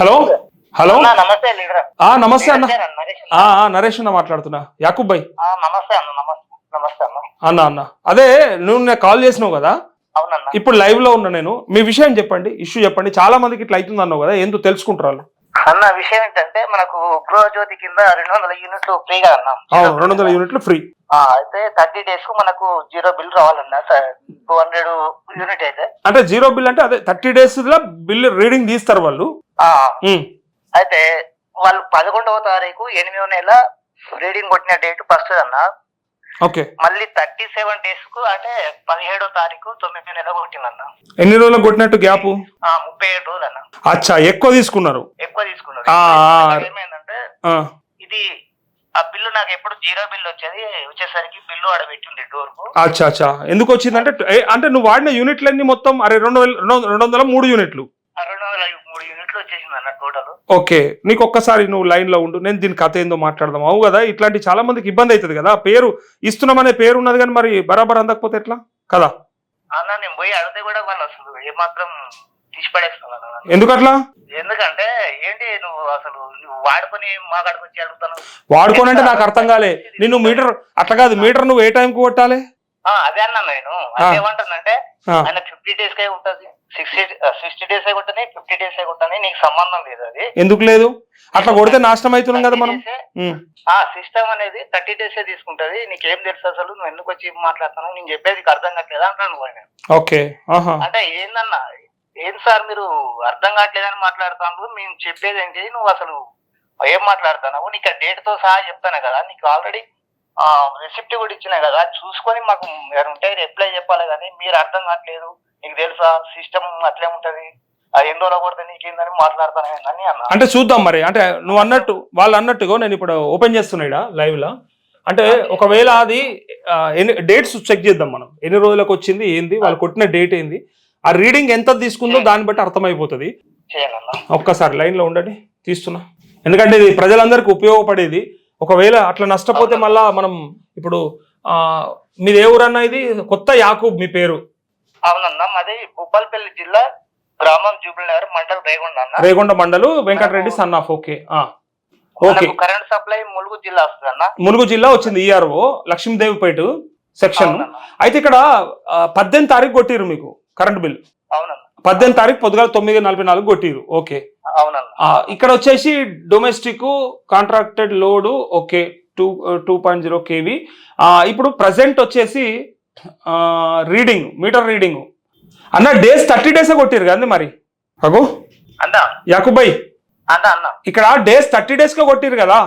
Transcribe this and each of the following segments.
Hello? Hello? నమస్తే అన్న. నరేష్ అన్న. మాట్లాడుతున్నా. యాకూబ్ భాయ్ నమస్తే అన్న నమస్తే అన్న. అదే నువ్వు నాకు కాల్ చేసినావు కదా? అవునన్న. ఇప్పుడు లైవ్లో ఉన్నా నేను. మీ విషయం చెప్పండి ఇష్యూ చెప్పండి. చాలా మందికి ఇట్లా అవుతుంది అన్నావు కదా ఎందుకు తెలుసుకుంటారు అన్న విషయం ఏంటంటే మనకు గృహజ్యోతి కింద రెండు వందల యూనిట్లు ఫ్రీగా అన్నాం. అవును రెండు వందల యూనిట్లు ఫ్రీ అయితే థర్టీ డేస్కు మనకు జీరో బిల్ రావాలన్న టూ హండ్రెడ్ యూనిట్ అయితే. అంటే జీరో బిల్ అంటే అదే థర్టీ డేస్లో బిల్ రీడింగ్ తీస్తారు వాళ్ళు. అయితే వాళ్ళు పదకొండవ తారీఖు ఎనిమిదవ నెల రీడింగ్ కొట్టిన డేట్ ఫస్ట్ అన్న ఓకే. మళ్ళీ థర్టీ సెవెన్ డేస్కు అంటే పదిహేడో తారీఖు తొమ్మిది నెల కొట్టిందన్న. ఎన్ని రోజులకు కొట్టినట్టు గ్యాప్? ముప్పై ఏడు రోజులు అన్న అచ్చా ఎక్కువ తీసుకున్నారు. ఎక్కువ తీసుకున్నారు. ఏమైందంటే ఇది ఆ బిల్లు నాకు ఎప్పుడు జీరో బిల్ వచ్చేది వచ్చేసరికి బిల్లు ఆడ పెట్టింది డోర్కు. అచ్చా అచ్చా. ఎందుకు వచ్చిందంటే ఏ, అంటే నువ్వు వాడిన యూనిట్లన్నీ మొత్తం అరే రెండు వేల రెండు వందల- మూడు యూనిట్లు. ఆ రెండు వందల మూడు యూనిట్లు వచ్చేసింది అన్న టోటల్ ఓకే. నీకు ఒక్కసారి నువ్వు లైన్లో ఉండు. నేను దీని కథ ఏందో మాట్లాడదాం. అవు కదా ఇట్లాంటి చాలా మందికి ఇబ్బంది అవుతుంది కదా. పేరు ఇస్తున్నామనే పేరు ఉన్నది కానీ మరి బరాబర్ అందకపోతే ఎట్లా? కదా అన్న నేను పోయి అడిగితే కూడా వాళ్ళు అసలు ఏమాత్రం తీసి. ఎందుకట్లా? ఎందుకంటే ఏంటి నువ్వు అసలు నువ్వు వాడుకొని మా కాడికి వచ్చి అడుగుతాను వాడుకోనంటే నాకు అర్థం కాలే. నిన్ను మీటర్ అట్లా కాదు మీటర్ నువ్వు ఏ టైంకి కొట్టాలి? ఆ, అదే అన్నా నేను. ఆ, ఆయన ఫిఫ్టీ డేస్ కే ఉంటుంది సిక్స్టీ సిక్స్టీ డేస్ ఏ కొట్టని ఫిఫ్టీ డేస్ ఏ కొట్టని నీకు సంబంధం లేదు అది. ఎందుకు లేదు? అట్లా కొడితే నాశనం అవుతున్నాం కదా మనం. 30 days ఏ- ఉమ్, ఆ సిస్టమ్ అనేది థర్టీ డేస్ తీసుకుంటది. నీకేం తెలుసు అసలు? నువ్వు ఎందుకు వచ్చి మాట్లాడుతాను నేను చెప్పేది అర్థం కావట్లేదు అంటాను. ఓకే. అంటే ఏందన్నా ఏం సార్ మీరు అర్థం కావట్లేదని మాట్లాడుతాను మేము చెప్పేది ఏంటి నువ్వు అసలు ఏం మాట్లాడుతున్నావు? నీకు డేట్తో సహా చెప్తాను కదా? నీకు ఆల్రెడీ రెసిప్ట్ కూడా ఇచ్చినా కదా? చూసుకొని మాకు మీరు ఉంటే రిప్లై చెప్పాలి కానీ మీరు అర్థం కావట్లేదు. నీకు తెలుసా? సిస్టమ్ అట్లే ఉంటది. అది ఎన్ని రోజులు కొడితే నీకేందని మాట్లాడతాను అని అన్న. అంటే చూద్దాం మరి. అంటే నువ్వు అన్నట్టు వాళ్ళు అన్నట్టుగా నేను ఇప్పుడు ఓపెన్ చేస్తున్నాయిడా లైవ్లో. అంటే ఒకవేళ అది ఆ, ఎన్ని డేట్స్ చెక్ చేద్దాం మనం. ఎన్ని రోజులకు వచ్చింది ఏంది వాళ్ళు కొట్టిన డేట్ ఏంది? ఆ రీడింగ్ ఎంత తీసుకుందో దాన్ని బట్టి అర్థమైపోతుంది. చేయాలన్నా. ఒక్కసారి లైన్లో ఉండండి తీస్తున్నా. ఎందుకంటే ఇది ప్రజలందరికీ ఉపయోగపడేది. ఒకవేళ అట్లా నష్టపోతే మళ్ళా మనం ఇప్పుడు ఆ మీది ఏ ఊరన్నా ఇది? కొత్త యాకూబ్ మీ పేరు. అవునన్నా మాది భూపాలపల్లి జిల్లా గ్రామం జూబిలినగర్ మండల్ రేగొండ అన్న. Regonda mandal Venkatareddy son of okay. Okay. Current supply Mulugu జిల్లా వస్తుంది అన్న ములుగు జిల్లా వచ్చింది ఈఆర్ఓ లక్ష్మీదేవిపేట సెక్షన్. అయితే ఇక్కడ పద్దెనిమిది తారీఖు కొట్టిరు మీకు. Current bill. అవునన్న. పద్దెనిమిది తారీఖు పొద్దుగాల తొమ్మిది నలభై నాలుగు కొట్టిరు ఓకే. ఇక్కడ వచ్చేసి domestic contracted load okay two two point zero KV. ఇప్పుడు ప్రజెంట్ వచ్చేసి రీడింగ్ మీటర్ రీడింగ్. అన్న డేస్ థర్టీ డేసే కొట్టిరు కదా మరి? అగో. అన్న. యాకుబాయ్ అన్న అన్న. ఇక్కడ డేస్ థర్టీ డేస్కే కొట్టిరు కదా?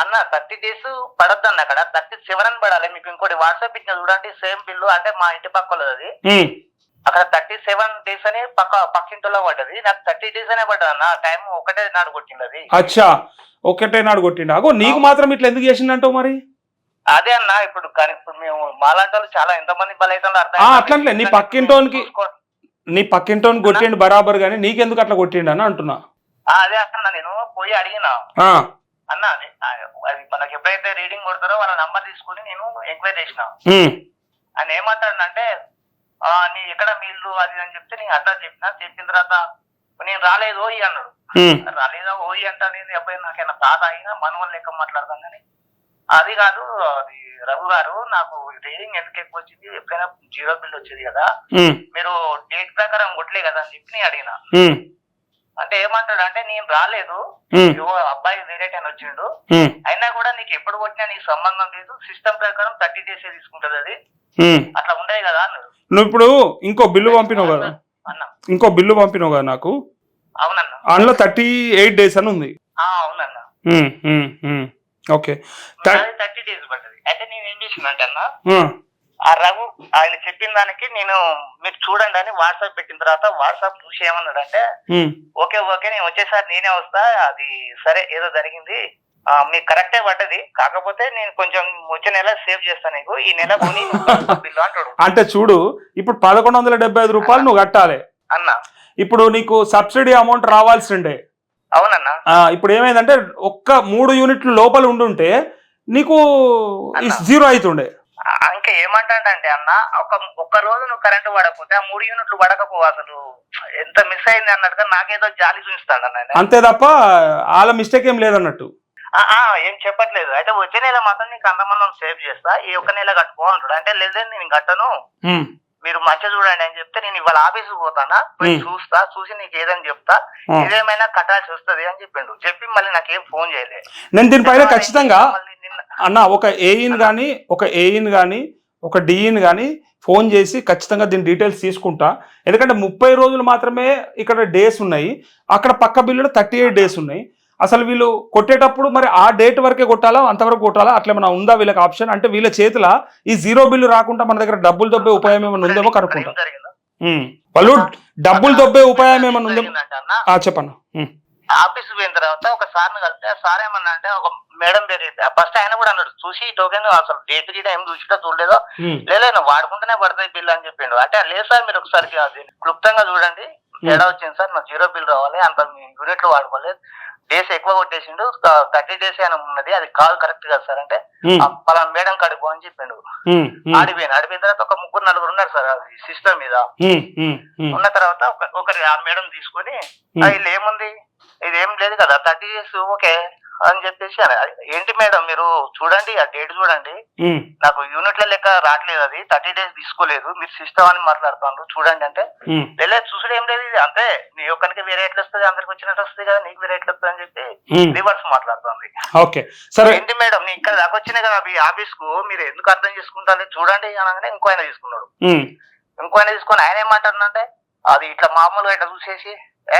అన్న థర్టీ డేస్ పడద్దు అన్న అక్కడ థర్టీ సెవెన్ అని పడాలి. మీకు ఇంకోటి వాట్సాప్ ఇచ్చిన చూడండి సేమ్ బిల్లు అంటే మా ఇంటి పక్కలది. అక్కడ థర్టీ సెవెన్ డేస్ అని పక్క పక్కింటిలో పడ్డది. నాకు థర్టీ డేస్ అనే పడ్డది అన్న. టైం ఒకటే నాడు కొట్టింది అది అచ్చా. ఒకటే నాడు కొట్టిండు? అగో నీకు మాత్రం ఇట్లా ఎందుకు చేసిండంటావు మరి? అదే అన్న ఇప్పుడు కానీ ఇప్పుడు మేము మాలాంటి వాళ్ళు చాలా ఎంతమంది బలైతుందో అర్థం ఆ, అట్లనే నీ పక్కింటోనికి- నీ పక్కింటోని కొట్టిండు బరాబర్ గానీ నీకెందుకు అట్లా కొట్టిండు అని అంటున్నా అదే అన్న నేను పోయి అడిగినా. అన్న అది మనకి ఎప్పుడైతే రీడింగ్ కొడతారో వాళ్ళ నంబర్ తీసుకుని నేను ఎంక్వైరీ చేసిన. ఆయన ఏమంటాడంటే నీ ఎక్కడ మీ ఇల్లు అది అని చెప్తే నేను అడ్రస్ చెప్పిన. చెప్పిన తర్వాత నేను రాలేదు ఓయి అన్నాడు. రాలేదా ఓయి అంటా నేను. అబ్బాయి నాకైనా తాత అయినా మనవల్ లెక్క మాట్లాడతాం కానీ అది కాదు అది రఘు గారు నాకు రీడింగ్ ఎందుకు ఎక్కువ వచ్చింది ఎప్పుడైనా జీరో బిల్ వచ్చేది కదా. మీరు డేట్ ప్రకారం కొట్టలే కదా అని చెప్పి నేను అడిగిన. అంటే ఏమంటాడు అంటే నేను రాలేదు. అబ్బాయి వేరే టైం వచ్చిండు. అయినా కూడా నీకు ఎప్పుడు కొట్టినా నీకు సంబంధం లేదు. సిస్టమ్ ప్రకారం థర్టీ డేస్ తీసుకుంటది అది. అట్లా ఉండేది కదా అన్నాడు. నువ్వు ఇప్పుడు ఇంకో బిల్లు పంపినావు కదా. అన్న. ఇంకో బిల్లు పంపినావు కదా నాకు. అవునన్న. అందులో థర్టీ ఎయిట్ డేస్ అని ఉంది. ఓకే. థర్- థర్టీ డేస్ పడ్డది. అయితే నేను ఏం చేసిందంటే అన్న ఆ. రఘు ఆయన చెప్పిన దానికి నేను మీరు చూడండి అని వాట్సాప్ పెట్టిన తర్వాత వాట్సాప్ చూసి ఏమన్నాడంటే. ఓకే ఓకే నేను వచ్చేసారి నేనే వస్తా అది సరే ఏదో జరిగింది. మీకు కరెక్టే పడ్డది. కాకపోతే నేను కొంచెం వచ్చే నెల సేవ్ చేస్తాను నీకు. ఈ నెల కొని బిల్లు అంటాడు. అంటే చూడు ఇప్పుడు పదకొండు వందల డెబ్బై ఐదు రూపాయలు నువ్వు కట్టాలి. అన్న. ఇప్పుడు నీకు సబ్సిడీ అమౌంట్ రావాల్సిండే అవునన్నా. ఇప్పుడు ఏమైందంటే ఒక్క మూడు యూనిట్లు లోపల ఉండుంటే నీకు. జీరో అవుతుండే ఇంకా ఏమంటాడంటే అన్న ఒక ఒక్క రోజు నువ్వు కరెంటు పడకపోతే ఆ మూడు యూనిట్లు పడకపోవు అసలు. ఎంత మిస్ అయింది అన్నట్టుగా నాకేదో జాలి చూపిస్తాడు అన్న. అంతే తప్ప వాళ్ళ మిస్టేక్ ఏం లేదన్నట్టు. ఏం చెప్పట్లేదు. అయితే వచ్చే నెల మాత్రం నీకు అంతమంది సేవ్ చేస్తా. ఈ ఒక్క నెల కట్టుకో అంటాడు అంటే లేదండి నేను కట్టను. మీరు మంచిగా చూడండి అని చెప్తే నేను ఇవాళ ఆఫీస్ పోతానా? పోయి. చూస్తా చూసి నీకు ఏదని చెప్తా. ఇదేమైనా కట్టాల్సి వస్తది అని చెప్పిండు. చెప్పి మళ్ళీ నాకేం ఫోన్ చేయలేదు నేను దీనిపైన ఖచ్చితంగా అన్న ఒక ఏఈన్ కానీ ఒక ఏఈన్ కానీ ఒక డిఈన్ కానీ ఫోన్ చేసి ఖచ్చితంగా దీని డీటెయిల్స్ తీసుకుంటా. ఎందుకంటే ముప్పై రోజులు మాత్రమే ఇక్కడ డేస్ ఉన్నాయి. అక్కడ పక్క బిల్లులో థర్టీ ఎయిట్ డేస్ ఉన్నాయి. అసలు వీళ్ళు కొట్టేటప్పుడు మరి ఆ డేట్ వరకే కొట్టాలా? అంతవరకు కొట్టాలా? అట్లా ఏమైనా ఉందా వీళ్ళకి ఆప్షన్? అంటే వీళ్ళ చేతిల ఈ జీరో బిల్లు రాకుండా మన దగ్గర డబ్బులు దొబ్బే ఉపాయం ఏమైనా ఉందేమో కనుక్కుంటా. వాళ్ళు డబ్బులు దొబ్బే ఉపాయం ఏమైనా ఉందేమో? ఉమ్, ఆఫీస్ పోయిన తర్వాత ఒక సార్ని కలిస్తే సార్ ఏమన్నా అంటే ఒక మేడం పేరు ఫస్ట్ ఆయన కూడా అన్నాడు చూసి టోకెన్ అసలు డేట్ గీట ఏం చూసినా చూడలేదో? లేదు వాడుకుంటేనే పడతాయి బిల్ అని చెప్పిండు. అంటే లేదు సార్ మీరు ఒకసారి క్లుప్తంగా చూడండి. తేడా వచ్చింది సార్ నాకు జీరో బిల్ రావాలి అంత యూనిట్లు వాడుకోలేదు. డేస్ ఎక్కువ కొట్టేసిండు. థర్టీ డేస్ అని ఉన్నది. అది కాదు కరెక్ట్ కదా సార్. అంటే పలానా మేడం కాడికి పో అని చెప్పిండు ఆడిపోయిన ఆడిపోయిన తర్వాత ఒక ముగ్గురు నలుగురు ఉన్నారు సార్ సిస్టమ్ మీద. ఉన్న తర్వాత ఒక- ఒకరి ఆ మేడం తీసుకొని Hmm. "ఆ, ఇలా ఏముంది? ఇది ఏం లేదు కదా. Thirty days okay. అని చెప్పేసి. ఏంటి మేడం మీరు చూడండి ఆ డేట్ చూడండి. నాకు యూనిట్ల లెక్క రావట్లేదు అది. థర్టీ డేస్ తీసుకోలేదు. మీరు సిస్టమ్ అని మాట్లాడుతున్నారు. చూడండి అంటే. లేదు చూసుడు ఏం లేదు. ఇది అంతే నీ ఒక్కరికి వేరే ఎట్లా వస్తుంది? అందరికి వచ్చినట్టు వస్తుంది కదా. నీకు వేరే ఎట్లా వస్తుంది అని చెప్పి. రివర్స్ మాట్లాడుతుంది. ఓకే. సరే. ఏంటి మేడం? నీ ఇక్కడ దాకా వచ్చినాయి కదా మీ ఆఫీస్కు మీరు ఎందుకు అర్థం చేసుకుంటారు? చూడండి అనగానే ఇంకో ఆయన తీసుకున్నాడు. ఇంకో ఆయన తీసుకొని ఆయన ఏమంటాడంటే అది ఇట్లా మామూలుగా ఇట్లా చూసేసి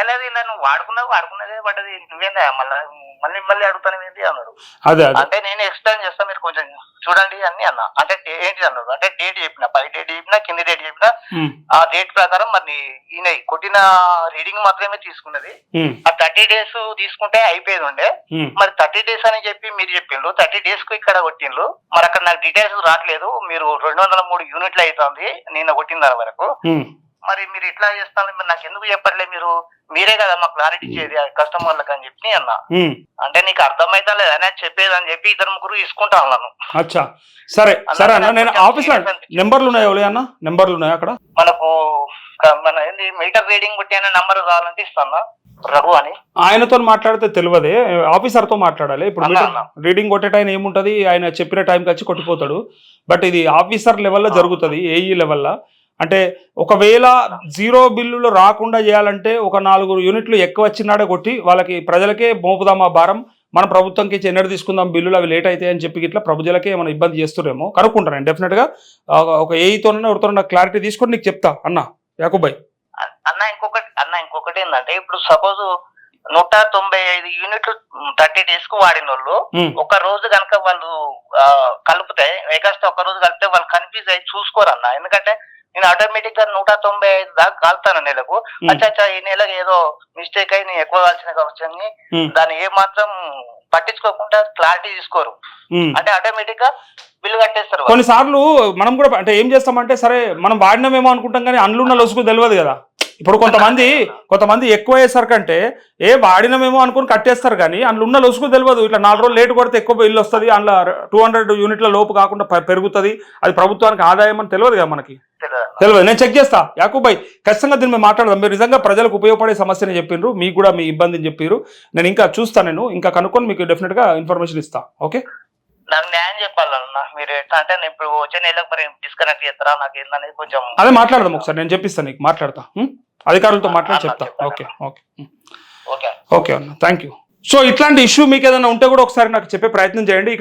లేదు ఇలా నువ్వు వాడుకున్నావు వాడుకున్నదే పడ్డది. నువ్వేందా మళ్ళీ మళ్ళీ మళ్ళీ అడుగుతాను ఏంటి అన్నాడు. అదే అంటే నేను ఎక్స్ప్లెయిన్ చేస్తా మీరు కొంచెం చూడండి అన్ని అన్న. అంటే ఏంటి అన్నాడు? అంటే డేట్ చెప్పిన పై డేట్ చెప్పిన కింది డేట్ చెప్పిన ఆ డేట్ ప్రకారం మరి ఈయన కొట్టిన రీడింగ్ మాత్రమే తీసుకున్నది. ఆ థర్టీ డేస్ తీసుకుంటే అయిపోయేది ఉండే మరి థర్టీ డేస్ అని చెప్పి మీరు చెప్పిండ్రు. థర్టీ డేస్కు ఇక్కడ కొట్టిండ్రు. మరి అక్కడ నాకు డీటెయిల్స్ రావట్లేదు మీరు రెండు వందల మూడు యూనిట్లు అవుతుంది నేను కొట్టిన దాని వరకు. మరి మీరు ఇట్లా చేస్తాను మరి నాకు ఎందుకు చెప్పట్లేదు మీరు? మీరే కదా మాకు క్లారిటీ ఇచ్చేది కస్టమర్లకు అని చెప్పి అన్న. ఉమ్. అంటే నీకు అర్థమైతే లేదు అని చెప్పేది అని చెప్పి ఇద్దరు ముగ్గురు తీసుకుంటా ఉన్నాను అచ్చా. సరే సరే అన్న నేను ఆఫీస్లో నెంబర్లు ఉన్నాయా ఎవరి అన్న? నెంబర్లు ఉన్నాయా అక్కడ? మనకు మన ఏంది మీటర్ రీడింగ్ కొట్టి అనే నంబర్ కావాలంటే ఇస్తాను రఘు అని. ఆయనతో మాట్లాడితే తెలియదే ఆఫీసర్తో మాట్లాడాలి. ఇప్పుడు. రీడింగ్ కొట్టే టైం ఏముంటుంది? ఆయన చెప్పిన టైంకి వచ్చి కొట్టిపోతాడు. బట్ ఇది ఆఫీసర్ లెవెల్లో జరుగుతుంది ఏఈ లెవెల్లో అంటే ఒకవేళ జీరో బిల్లులు రాకుండా చేయాలంటే ఒక నాలుగు యూనిట్లు ఎక్కువ వచ్చినాడే కొట్టి వాళ్ళకి ప్రజలకే మోపుదాం ఆ భారం. మన ప్రభుత్వంకి ఇచ్చి ఎన్నడ తీసుకుందాం బిల్లులు అవి లేట్ అవుతాయి అని చెప్పి ఇట్లా ప్రజలకే ఏమైనా ఇబ్బంది చేస్తురేమో కనుక్కుంటాను నేను డెఫినెట్గా ఒక ఏఈతోనన్నా ఎవరితోనన్నా క్లారిటీ తీసుకొని నీకు చెప్తా అన్న యాకుబాయ్ అన్న ఇంకొకటి అన్న ఇంకొకటి ఏంటంటే ఇప్పుడు సపోజ్ నూట తొంభై ఐదు యూనిట్లు థర్టీ డేస్కు వాడిన వాళ్ళు ఒక రోజు కనుక వాళ్ళు కలిపితే ఎగస్ట్ ఒక రోజు కలిపితే వాళ్ళు కన్ఫ్యూజ్ అయ్యి చూసుకోరు అన్న ఎందుకంటే నేను ఆటోమేటిక్గా నూట తొంభై ఐదు దాకా కాలుతాను నెలకు. అచ్చా ఈ నెలకు ఏదో మిస్టేక్ అయి నేను ఎక్కువ కాల్చిన కావచ్చు దాన్ని ఏ మాత్రం పట్టించుకోకుండా క్లారిటీ తీసుకోరు. అంటే ఆటోమేటిక్గా బిల్లు కట్టేస్తారు. కొన్నిసార్లు మనం కూడా అంటే ఏం చేస్తామంటే సరే మనం వాడినామేమో అనుకుంటాం కానీ అందులో లొసుగు తెలియదు కదా. ఇప్పుడు కొంతమంది కొంతమంది ఎక్కువ అయ్యేసరికి అంటే ఏ వాడినమేమో అనుకుని కట్టేస్తారు కానీ అందులో ఉన్న లొసుగు తెలియదు. ఇట్లా నాలుగు రోజులు లేట్ కొడితే ఎక్కువ బిల్లు వస్తుంది అందులో టూ హండ్రెడ్ యూనిట్ల లోపు కాకుండా పెరుగుతుంది. అది ప్రభుత్వానికి ఆదాయం అని తెలియదు కదా మనకి. తెలియదు. నేను చెక్ చేస్తా. యాకూబాయ్ ఖచ్చితంగా దీన్ని మేము మాట్లాడదాం. మీరు నిజంగా ప్రజలకు ఉపయోగపడే సమస్యని చెప్పిండ్రు మీకు కూడా మీ ఇబ్బందిని చెప్పారు నేను ఇంకా చూస్తాను నేను ఇంకా కనుక్కొని మీకు డెఫినెట్గా ఇన్ఫర్మేషన్ ఇస్తా. ఓకే? నాకు న్యాయం చెప్పాలన్న. మీరు ఎట్లా అంటే నేను ఇప్పుడు వచ్చే నెలకు మరి డిస్కనెక్ట్ చేస్తారా? నాకు ఏందనేది కొంచెం అదే మాట్లాడదాం ఒకసారి. నేను చెప్పిస్తాను నీకు మాట్లాడతా? అధికారులతో మాట్లాడి చెప్తా. Okay okay. ఓకే. ఓకే అన్న థ్యాంక్ యూ సో ఇట్లాంటి ఇష్యూ మీకు ఏదైనా ఉంటే కూడా ఒకసారి నాకు చెప్పే ప్రయత్నం చేయండి.